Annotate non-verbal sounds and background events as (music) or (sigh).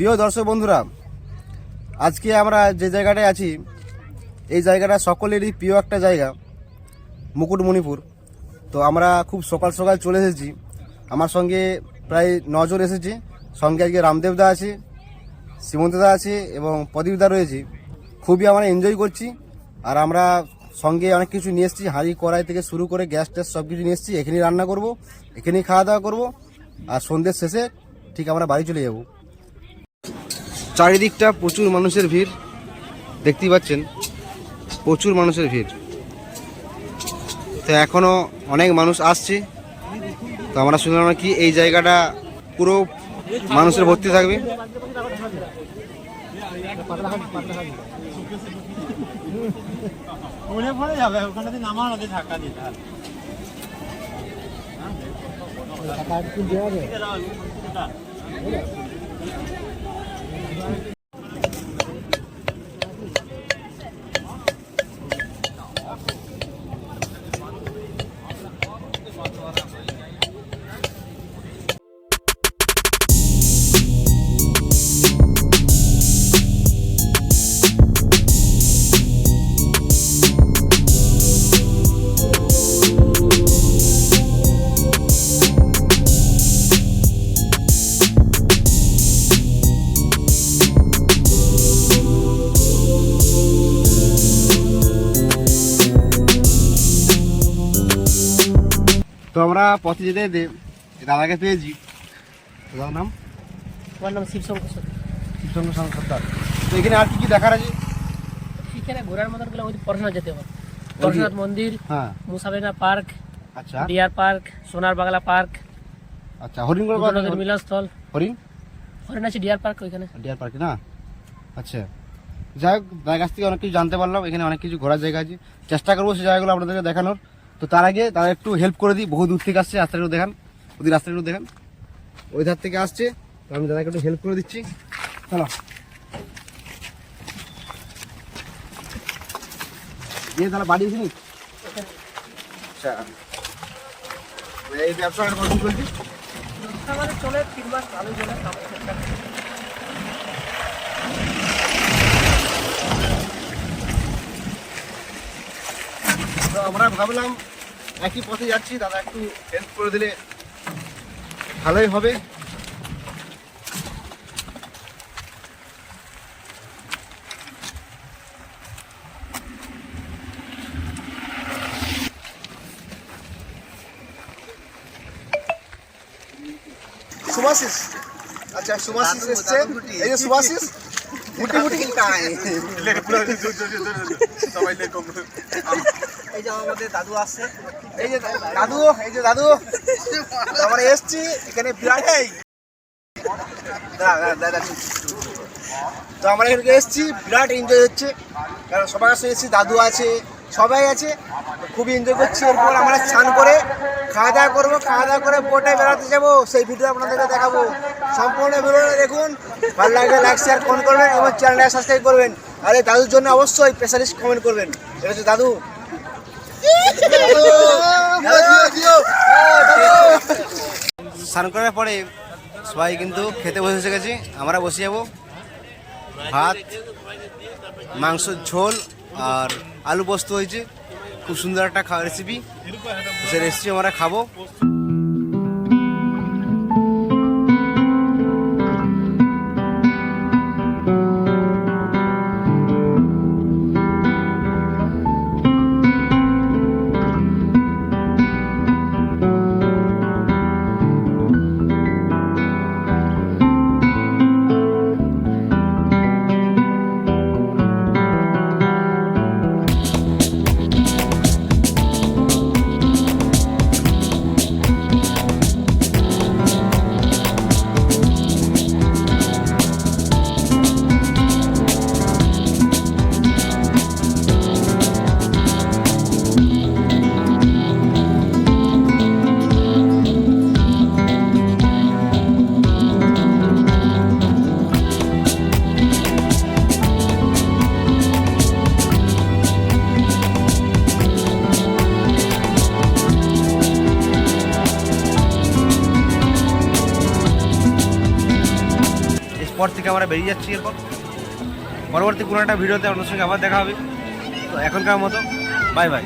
প্রিয় দর্শক বন্ধুরা, আজকে আমরা যে জায়গাটায় আছি, এই জায়গাটা সকলেরই প্রিয় একটা জায়গা, মুকুটমণিপুর। তো আমরা খুব সকাল সকাল চলে এসেছি। আমার সঙ্গে প্রায় নজন এসেছি। সঙ্গে আজকে রামদেবদা আছে সীমন্তদা আছে এবং প্রদীপদা রয়েছে। খুবই আমরা এনজয় করছি। আর আমরা সঙ্গে অনেক কিছু নিয়ে এসেছি। হাঁড়ি কড়াই থেকে শুরু করে গ্যাস ট্যাস সব কিছু নিয়ে এসেছি। এখানেই রান্না করব, এখানেই খাওয়া দাওয়া করব। আর সন্ধ্যের শেষে ঠিক আমরা বাড়ি চলে যাব। চারিদিকটা প্রচুর মানুষের ভিড়। দেখতেই পাচ্ছেন প্রচুর মানুষের ভিড়। তো এখনও অনেক মানুষ আসছে। তো আমরা শুনলাম কি এই জায়গাটা পুরো মানুষের ভর্তি থাকবে। যাবে। তো আমরা পথে যেতে যেতে দাদাকে পেয়েছি। দাদার নাম? আমার নাম শিবশঙ্কর সরকার। কৃষ্ণচন্দ্র সরকার। তো এখানে আর কি কি দেখার আছে? এখানে ঘোরার মতন গেলে পড়াশোনা যেতে হবে। পরশুনাথ মন্দির হ্যাঁ। মুসাবেনা পার্ক আচ্ছা। Deer park Sonar Bangla park আচ্ছা হরিণগড় মিলনস্থল। হরিণ? হরিণ আছে ডিয়ার পার্ক ওইখানে। ডিয়ার পার্কে না? আচ্ছা। যাই হোক তার কাছ থেকে অনেক কিছু জানতে পারলাম। এখানে অনেক কিছু ঘোরার জায়গা আছে। চেষ্টা করব সেই জায়গাগুলো আপনাদেরকে দেখানোর। তো তার আগে তারা একটু হেল্প করে দিই বহু দূর থেকে আসছে রাস্তাটা একটু দেখান। ওদের রাস্তাটা একটু দেখান। ওই ধার থেকে আসছে তো আমি দাদাকে একটু হেল্প করে দিচ্ছি। চলো। দিয়ে তাহলে বাড়ি এসে আচ্ছা। এই ব্যবসা কত চলছে? আমাদের চলে তিন মাস ভালোই চলে তো আমরা ভাবলাম একই পথে যাচ্ছি দাদা একটু হেল্প করে দিলে ভালোই হবে। সুভাষিস? আচ্ছা সুভাষিস এসছে। এই যে সুভাষিস (laughs) (laughs) (laughs) এই যে আমাদের দাদু এই যে দাদু, এই যে দাদু। আমরা এসছি, এখানে বিরাট। তো আমরা এখানে এসছি, বিরাট এনজয় হচ্ছে। কারণ সবার কাছে এসেছি, দাদু আছে, সবাই আছে। খুবই এনজয় করছি। এরপর আমরা স্নান করে খাওয়া দাওয়া করব। খাওয়া দাওয়া করে বোটে বেড়াতে যাব। সেই ভিডিও আপনাদেরকে দেখাবো। সম্পূর্ণ ভিডিওটা দেখুন। ভালো লাগলে লাইক শেয়ার ফোন করবেন এবং চ্যানেলটা সাবস্ক্রাইব করবেন। আর এই দাদুর জন্য অবশ্যই স্পেশালিস্ট কমেন্ট করবেন। এটা হচ্ছে দাদু। স্নান করার পরে সবাই কিন্তু খেতে বসে গেছি। আমরা বসে যাব। ভাত, মাংস, ঝোল আর আলু পোস্ত হয়েছে। খুব সুন্দর একটা খাওয়ার রেসিপি সে রেসিপি আমরা খাব। পর থেকে আমরা বেরিয়ে যাচ্ছি এরপর। পরবর্তী কোনো একটা ভিডিওতে আপনার সঙ্গে আবার দেখা হবে। তো এখনকার মতো বাই বাই